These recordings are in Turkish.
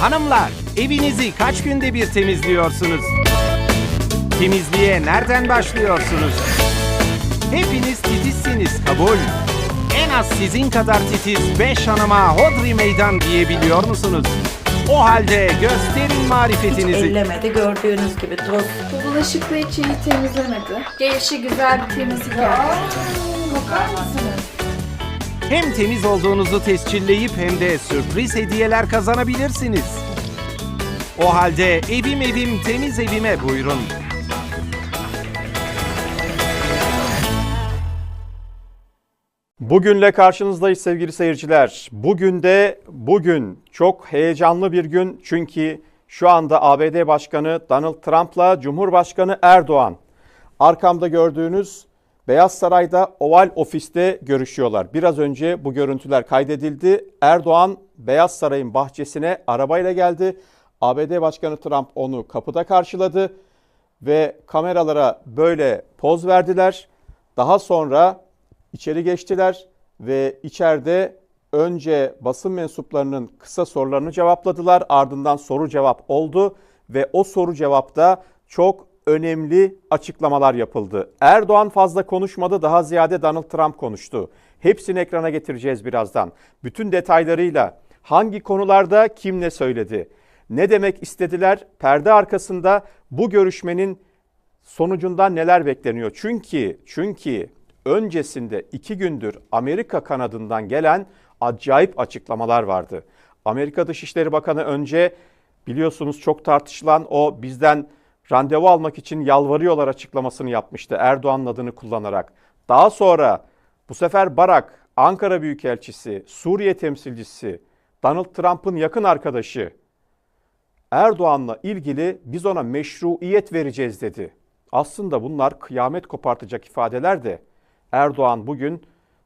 Hanımlar, evinizi kaç günde bir temizliyorsunuz? Temizliğe nereden başlıyorsunuz? Hepiniz titizsiniz kabul. En az sizin kadar titiz 5 hanıma hodri meydan diyebiliyor musunuz? O halde gösterin marifetinizi. Ellemedi gördüğünüz gibi toz. Bu bulaşıkla hiç iyi temizlemedi. Gelişi güzel bir temizlik yaptı. Bakar mısınız? Hem temiz olduğunuzu tescilleyip hem de sürpriz hediyeler kazanabilirsiniz. O halde evim evim temiz evime buyurun. Bugünle karşınızdayız sevgili seyirciler. Bugün de bugün çok heyecanlı bir gün çünkü şu anda ABD Başkanı Donald Trump'la Cumhurbaşkanı Erdoğan arkamda gördüğünüz Beyaz Saray'da Oval Ofis'te görüşüyorlar. Biraz önce bu görüntüler kaydedildi. Erdoğan Beyaz Saray'ın bahçesine arabayla geldi. ABD Başkanı Trump onu kapıda karşıladı ve kameralara böyle poz verdiler. Daha sonra İçeri geçtiler ve içeride önce basın mensuplarının kısa sorularını cevapladılar. Ardından soru cevap oldu ve o soru cevapta çok önemli açıklamalar yapıldı. Erdoğan fazla konuşmadı, daha ziyade Donald Trump konuştu. Hepsini ekrana getireceğiz birazdan. Bütün detaylarıyla hangi konularda kim ne söyledi? Ne demek istediler? Perde arkasında bu görüşmenin sonucundan neler bekleniyor? Çünkü çünkü öncesinde iki gündür Amerika kanadından gelen acayip açıklamalar vardı. Amerika Dışişleri Bakanı önce biliyorsunuz çok tartışılan o bizden randevu almak için yalvarıyorlar açıklamasını yapmıştı Erdoğan'ın adını kullanarak. Daha sonra bu sefer Barak, Ankara Büyükelçisi, Suriye temsilcisi, Donald Trump'ın yakın arkadaşı Erdoğan'la ilgili biz ona meşruiyet vereceğiz dedi. Aslında bunlar kıyamet kopartacak ifadeler de Erdoğan bugün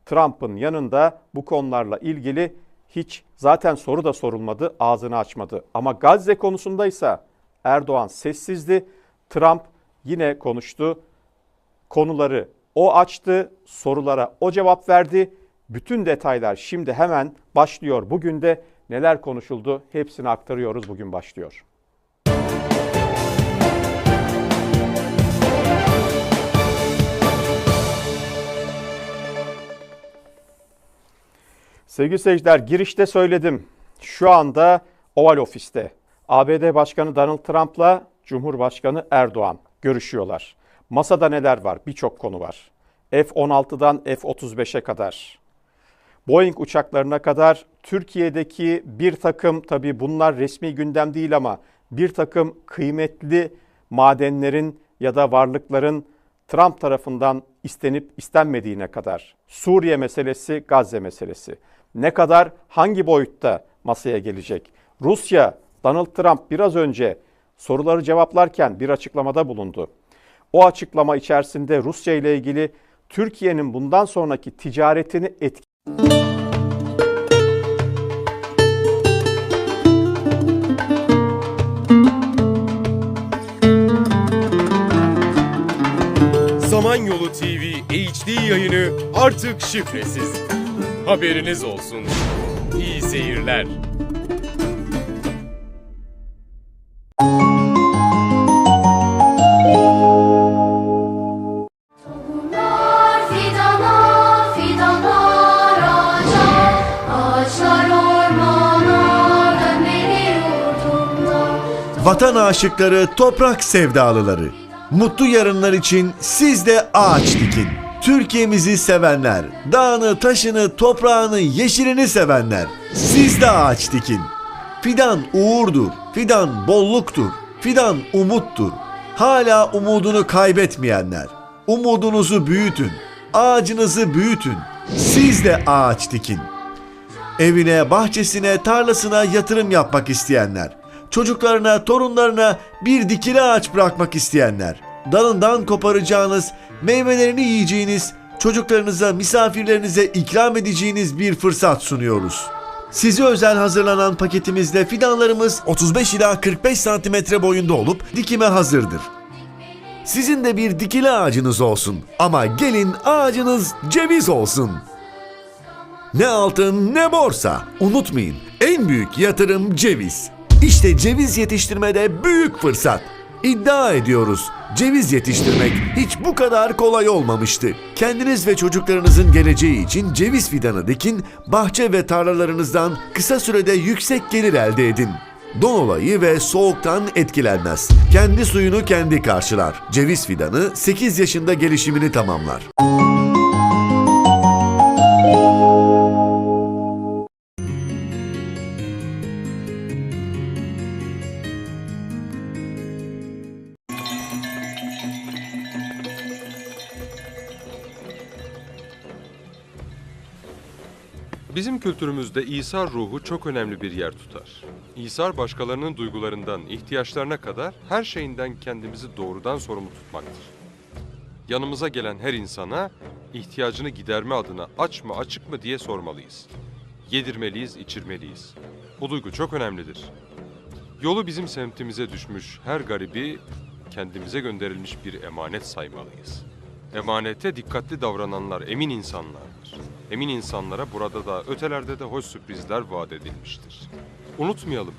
Trump'ın yanında bu konularla ilgili hiç zaten soru da sorulmadı, ağzını açmadı. Ama Gazze konusundaysa Erdoğan sessizdi. Trump yine konuştu. Konuları o açtı, sorulara o cevap verdi. Bütün detaylar şimdi hemen başlıyor. Bugün de neler konuşuldu hepsini aktarıyoruz. Bugün başlıyor. Sevgili seyirciler girişte söyledim. Şu anda Oval Ofis'te ABD Başkanı Donald Trump'la Cumhurbaşkanı Erdoğan görüşüyorlar. Masada neler var? Birçok konu var. F-16'dan F-35'e kadar, Boeing uçaklarına kadar Türkiye'deki bir takım tabii bunlar resmi gündem değil ama bir takım kıymetli madenlerin ya da varlıkların Trump tarafından istenip istenmediğine kadar Suriye meselesi, Gazze meselesi ne kadar hangi boyutta masaya gelecek? Rusya Donald Trump biraz önce soruları cevaplarken bir açıklamada bulundu. O açıklama içerisinde Rusya ile ilgili Türkiye'nin bundan sonraki ticaretini etki Samanyolu TV HD yayını artık şifresiz. Haberiniz olsun. İyi seyirler. Vatan aşıkları, toprak sevdalıları. Mutlu yarınlar için siz de ağaç dikin. Türkiye'mizi sevenler, dağını, taşını, toprağını, yeşilini sevenler. Siz de ağaç dikin. Fidan uğurdur, fidan bolluktur, fidan umuttur. Hala umudunu kaybetmeyenler. Umudunuzu büyütün, ağacınızı büyütün. Siz de ağaç dikin. Evine, bahçesine, tarlasına yatırım yapmak isteyenler, çocuklarına, torunlarına bir dikili ağaç bırakmak isteyenler, dalından koparacağınız, meyvelerini yiyeceğiniz, çocuklarınıza, misafirlerinize ikram edeceğiniz bir fırsat sunuyoruz. Size özel hazırlanan paketimizde fidanlarımız 35 ila 45 santimetre boyunda olup dikime hazırdır. Sizin de bir dikili ağacınız olsun ama gelin ağacınız ceviz olsun. Ne altın ne borsa. Unutmayın en büyük yatırım ceviz. İşte ceviz yetiştirmede büyük fırsat. İddia ediyoruz. Ceviz yetiştirmek hiç bu kadar kolay olmamıştı. Kendiniz ve çocuklarınızın geleceği için ceviz fidanı dikin, bahçe ve tarlalarınızdan kısa sürede yüksek gelir elde edin. Don olayı ve soğuktan etkilenmez. Kendi suyunu kendi karşılar. Ceviz fidanı 8 yaşında gelişimini tamamlar. Bizim kültürümüzde İsa ruhu çok önemli bir yer tutar. İsa başkalarının duygularından, ihtiyaçlarına kadar her şeyinden kendimizi doğrudan sorumlu tutmaktır. Yanımıza gelen her insana ihtiyacını giderme adına aç mı açık mı diye sormalıyız. Yedirmeliyiz, içirmeliyiz. Bu duygu çok önemlidir. Yolu bizim semtimize düşmüş her garibi kendimize gönderilmiş bir emanet saymalıyız. Emanete dikkatli davrananlar emin insanlardır. Emin insanlara burada da ötelerde de hoş sürprizler vaat edilmiştir. Unutmayalım,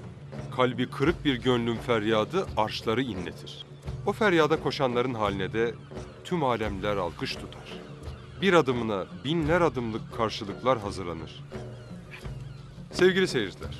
kalbi kırık bir gönlün feryadı arşları inletir. O feryada koşanların haline de tüm alemler alkış tutar. Bir adımına binler adımlık karşılıklar hazırlanır. Sevgili seyirciler,